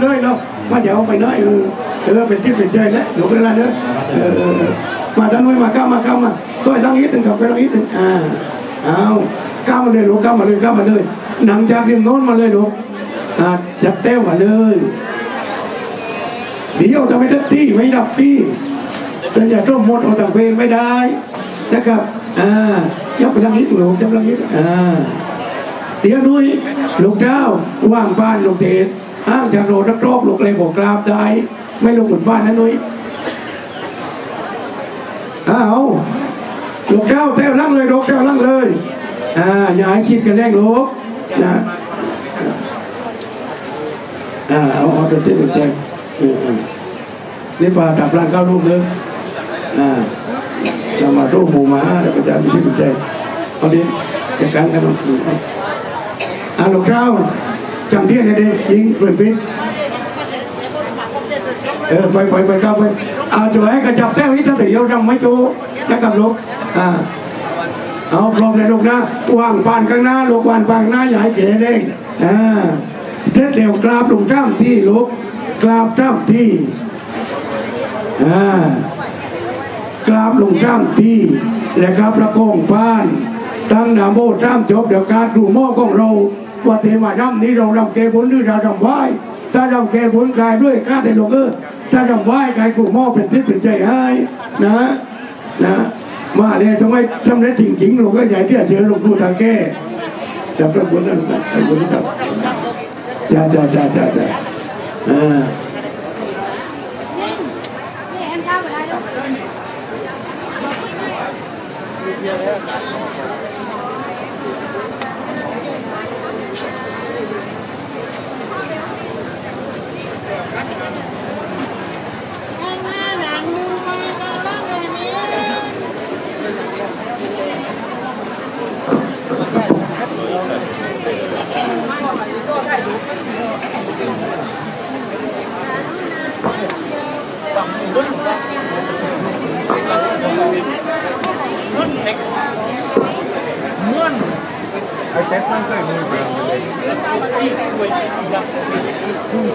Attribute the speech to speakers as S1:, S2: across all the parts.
S1: เลยเนาะมาเดี๋ยวเอาไปเนาะเออเออเป็นที่เป็นใจแล้วหนูเวลาเนาะเออเออเออมาท่านนุ้ยมาก้ามาก้ามาตัวลังอีกหนึ่งกับไปลังอีกหนึ่งอ่าเอาก้ามาเลยลูกก้ามาเลยก้ามาเลยหนังจากริมโน้นมาเลยลูกอ่าจัดเต้วมาเลยเดี๋ยวจะไม่ได้ตีไม่ดับตีแต่อย่าร่วมหมดเอาแต่เพลงไม่ได้นะครับอ่ายับไปทางนี้หลวงยับไปทางนี้อ่าเดี๋ยวนุ้ยลูกเจ้าว่างบ้านลูกเทศ ห้างจากโรดรอบลูกเลยบอกกราบได้ ไม่ลงเหมือนบ้านนะนุ้ยเอาลูกเจ้าแต้วนั่งเลยลูกเจ้านั่งเลยอ่าอย่าให้คิดกันแรงลูกนะอ่าเอาเอาเดี๋ยวเจ๊เดี๋ยวเจ๊เออเออนี่ปลาตับร้านข้าวรูปเนื้ออ่าจะมารูปหมูมาเดี๋ยวก็จะมีที่เป็นใจเอาดิจัดการกันเอาอ่าลูกเจ้า จังเดียเนี่ยเด็ยิงเปิดปิดเออไปไปไปเข้าไปเอาจ่วยกระจับแต้วนี้ถ้าเดี๋ยวยังไม่โตนะครับลูกอ่าเอาพร้อมเลยลูกนะวางปานข้างหน้าลูกวางปานหน้าอย่ให้เก๋เด้งอ่าเด็ดเร็วกราบลงจ้ำที่ลูกกราบจ้ำที่อ่ากราบลงจ้ำที่และครับประโคงพานตั้งนาโมจ้ำจบเดี๋ยวการดูหม้อของเรา ว่าเทวดำนี้เราลำเกบุญหรือเราลำไหว้ถ้าลำเกบุญกายด้วยข้าได้ลงเออถ้าลำไหว้กายกูหม้อเป็นทิศเป็นใจให้นะนะมาเนี่ยทำไมทำได้จริงๆหลวงก็ใหญ่ที่จะเจอหลวงปู่ตาแก้จับพระบุญนั่นนะพระบุญครับจ้าจ้าจ้าจ้าจ้าอ่า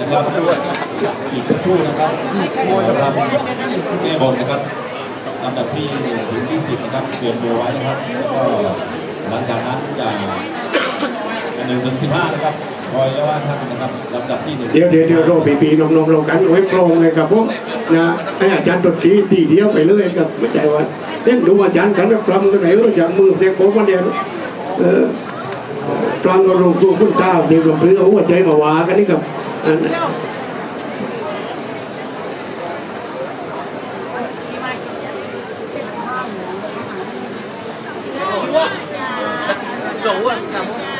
S2: นะครับอีกสักครู่นะครับมวยรำแก้บนนะครับลำดับที่หนึ่งถึงที่สิบนะครับเตรียมตัวไว้นะครับแล้วก็หลังจากนั้นจะหนึ่งถึงสิบห้านะครับคอยแล้วว่าท่านนะครับลำดับที่หนึ่ง
S1: เดี๋ยวเดี๋ยวเดี๋ยวโรปีปีนมนมลงกันไว้โปรงเลยครับพวกนะให้อาจารย์ดนตรีตีเดียวไปเลยครับไม่ใช่ว่า เล่นดูอาจารย์กันแล้วปลำกันไหนเออจากมือเด็กโป๊กันเดียวเออปลำกับหลงปู่คุณเจ้าเด็กหลวงพ่อหัวใจมาว่ากันนี่ครับอันนั้น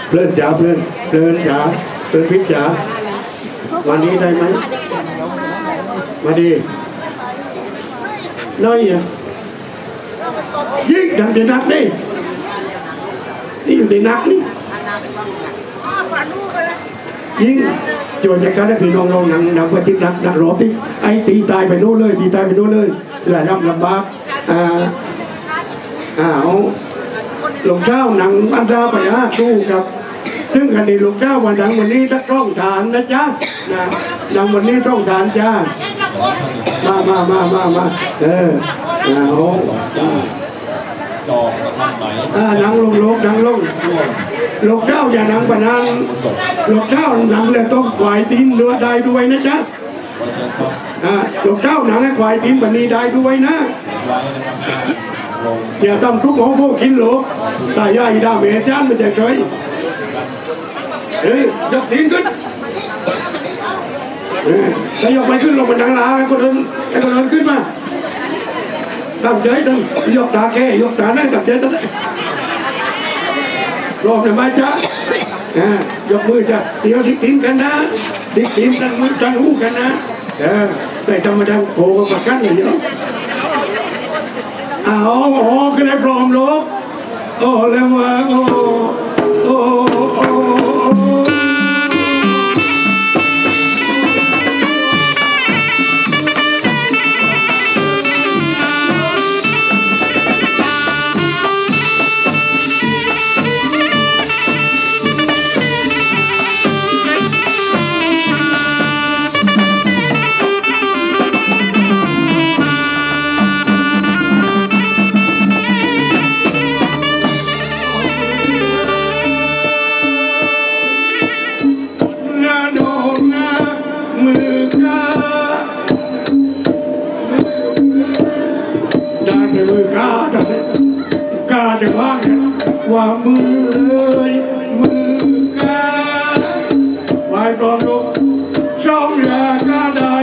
S1: เพลินจ๋าเพลินเพลินจ๋าเพลินพิษจ๋าวันนี้ได้ไหมมาดีน้อยอะ ยิงดังเดนักดินี่อยู่ในนักนี่ยิงจวนจากการได้พี่น้องเราหนังหนังว่าที่นักนักรบที่ไอ้ตีตายไปโน่นเลยตีตายไปโน่นเลยหลายลำลำบากอ่าอ่าเอาหลวงเจ้าหนังอันดาไปฮะสู้กับ ซึ่งคดีหลวงเจ้าวันดังวันนี้ถ้าต้องฐานนะจ๊ะนะดังวันนี้ต้องฐานจ้ามามามามามาเออเอา
S2: จองนะครับไหม
S1: อ่านังลงลงนังลง
S2: ร่วม
S1: หลวงเจ้าอย่านังปะนัง
S2: บนบก
S1: หลวงเจ้าหนังเลยต้องควายตีนเนื้อได้ด้วยนะจ๊ะ
S2: ขอเชิญครับ
S1: อ่าหลวงเจ้าหนังให้ควายตีนปนี้ได้ด้วยนะ
S2: ไว้นะครับลง
S1: อย่าทำทุกของพวกกินหลกตายายดาเมจานไม่ใช่เคยเฮ้ยยกตีนขึ้นเออแล้วยกไปขึ้นลงบนดังลาให้คนเดินให้คนเดินขึ้นมา ตั้งใจตั้งยกตาแกยกตานั่งตั้งใจตั้งรอบเนี่ยมาจ้ะอ่ายกมือจ้ะเดี๋ยวดิ้งดิ้งกันนะดิ้งดิ้งกันมือกันหูกันนะเออแต่ธรรมดาโผล่มากันเลยเนาะอ้าวโอ้ก็เลยปลอมลูกโอ้แล้ว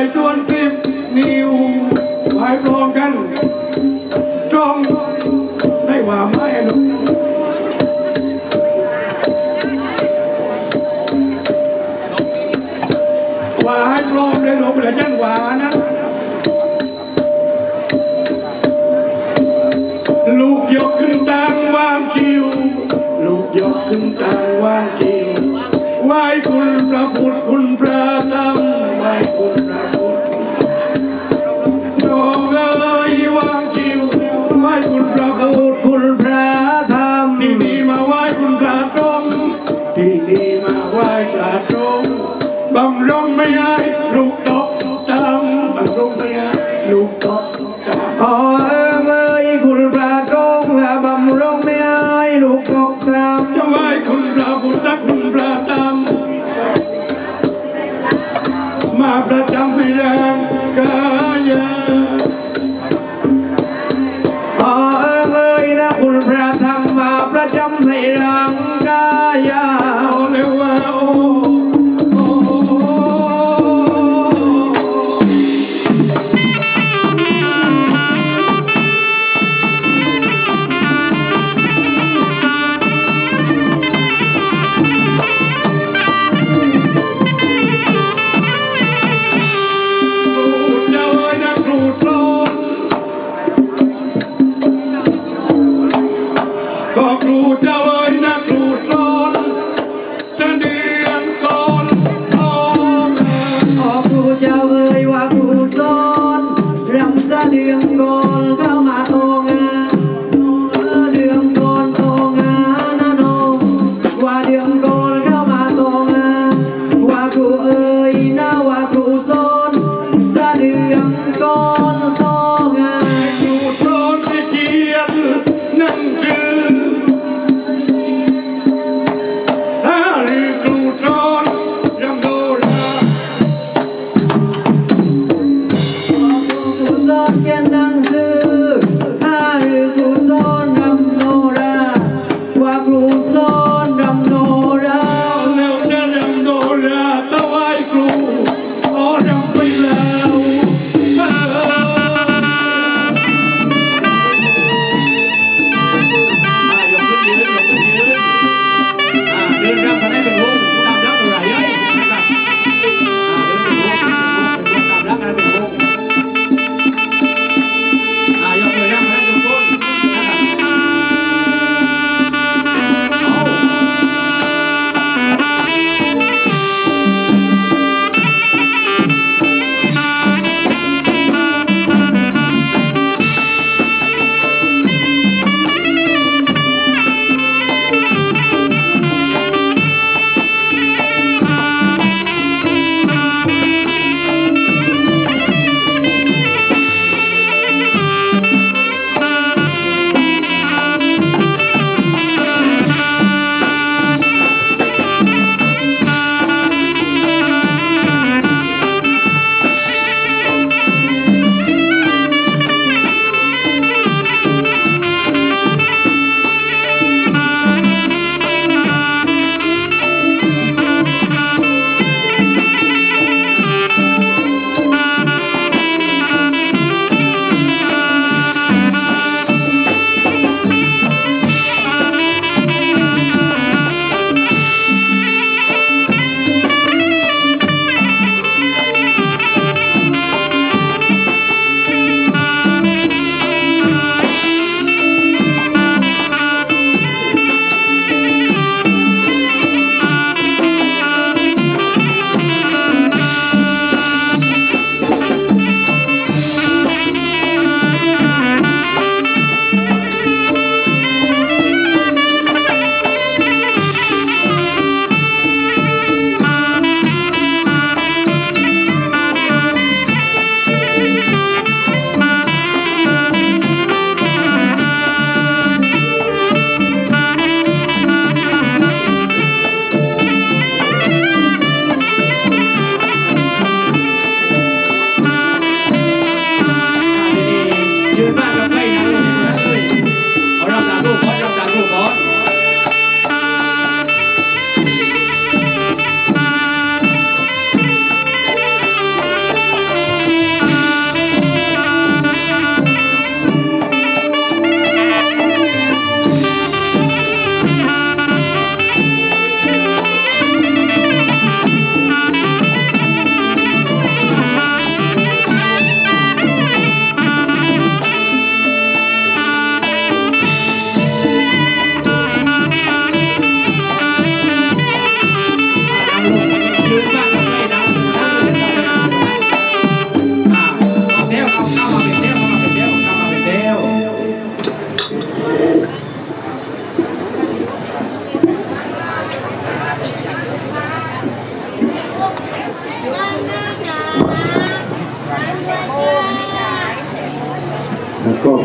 S1: าได้ตั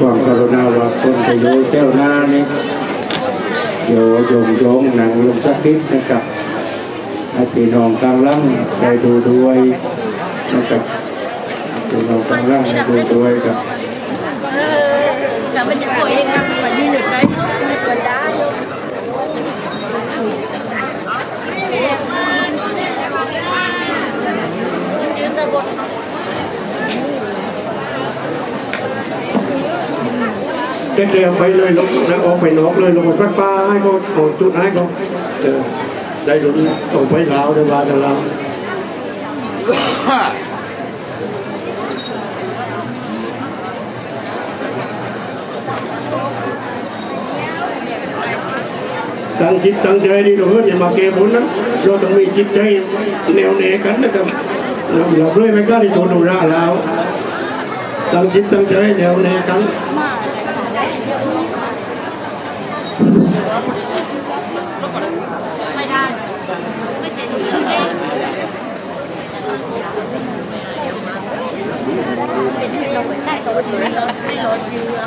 S1: ความกรุ
S3: ณา
S1: ว่า
S3: คน
S1: จะโย
S3: เจ้าหน้านี่โยโยมโยงหนังลงสักนิดนะครับให้พี่น้องกำลังได้ดูด้วยนะครับพี่น้องกำลังได้ดูด้วยครับ
S1: เด็กๆไปเลยลงนะออกไปนอกเลยลงไปฟ้าฟ้าให้เขาเอาจุดให้เขาได้ลุ้นออกไปลาวได้ว่ากันลาวตั้งจิตตั้งใจดีเราเพื่อนอย่ามาเกบุญนะเราต้องมีจิตใจแนวแน่กันนะครับเราเราเรื่อยไม่กล้าที่ตัวดูร่าแล้วตั้งจิตตั้งใจแนวแน่กัน
S4: ไม่ได้ไม่เจ็บ เป็นเราเหมือนได้ตัวอยู่แล้วไม่รอเชือ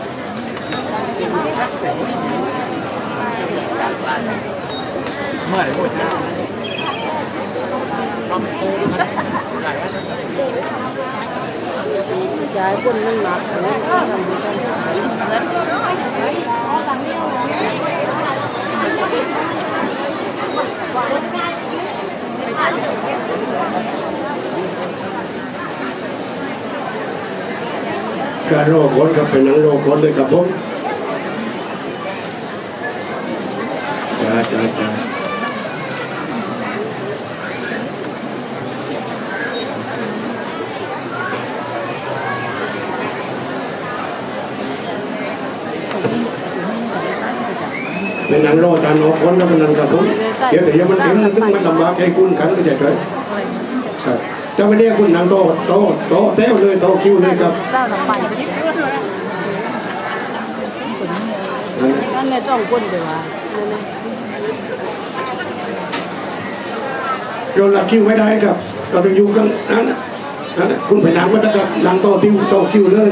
S5: trái quân lên mặt đấy
S1: การโรคคนกับเป็นหนังโรคคนเลยครับผมจ้าจ้าจ้าเป็นหนังโรคการออกคนแล้วเป็นหนังครับผมเดี๋ยวแต่ยังมันเห็นมันถึงมันลำบากให้คุณขันก็จะเกิดครับ จะไม่เรียกคุณนังโตโตโตเต้วเลยโตคิวเลยครับ
S5: sao là bảy cái này trong quân được à Đây này.
S1: เราหลับคิวไม่ได้ครับ เราต้องอยู่กันนั้นนั่นคุณไปนั่งก็ได้ครับนั่งโตติวโตคิวเลย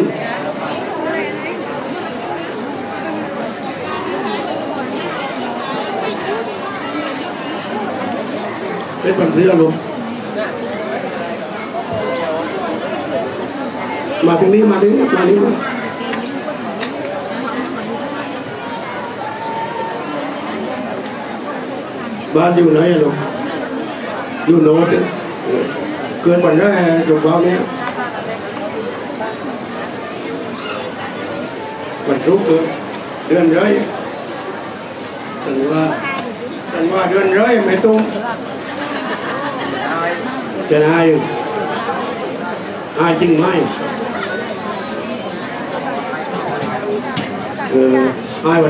S1: เป็นปัญหาลง มาถึงนี้มาถึงนี้มาตรงนี้บ้านอยู่ไหนลูกอยู่โน้ตเกินวันแรกจบความเนี้ยวันทุกข์เดือนร้อยฉันว่าฉันว่าเดือนร้อยไม่ตุ้มจะนายอยู่อายจริงไหม เอออายว่